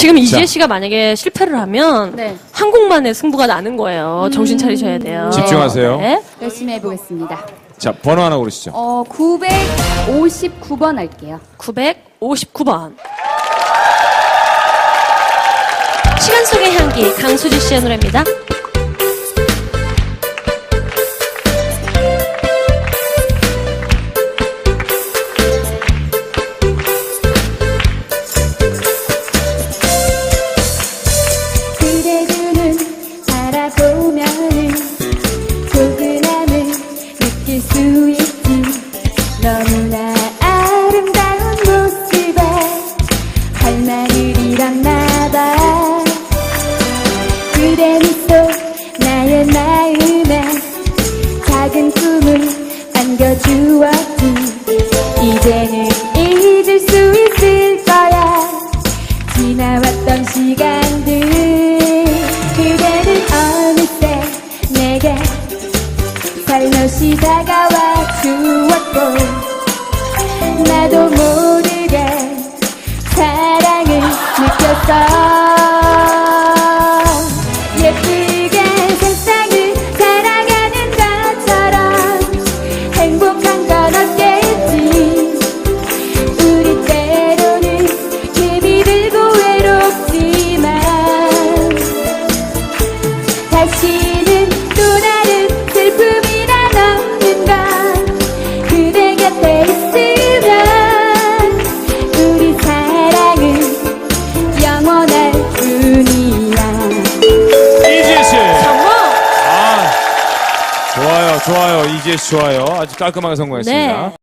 지금 이지혜 씨가 만약에 실패를 하면 네. 한국만의 승부가 나는 거예요. 정신 차리셔야 돼요. 집중하세요. 네. 열심히 해보겠습니다. 자, 번호 하나 고르시죠. 어, 959번 할게요. 959번. 시간 속의 향기 강수지 씨의 노래입니다. 수 있지. 너무나 아름다운 모습에 할마늘이란나 봐 그대 미소 나의 마음에 작은 꿈을 안겨주었지. 이제는 살며시 다가와 주었고 나도 모르게 사랑을 느꼈어. 예쁘게 세상을 사랑하는 것처럼 행복한 건 없겠지. 우리 때로는 힘이 들고 외롭지만 다시 좋아요, 좋아요. 씨 좋아요. 아주 깔끔하게 성공했습니다. 네.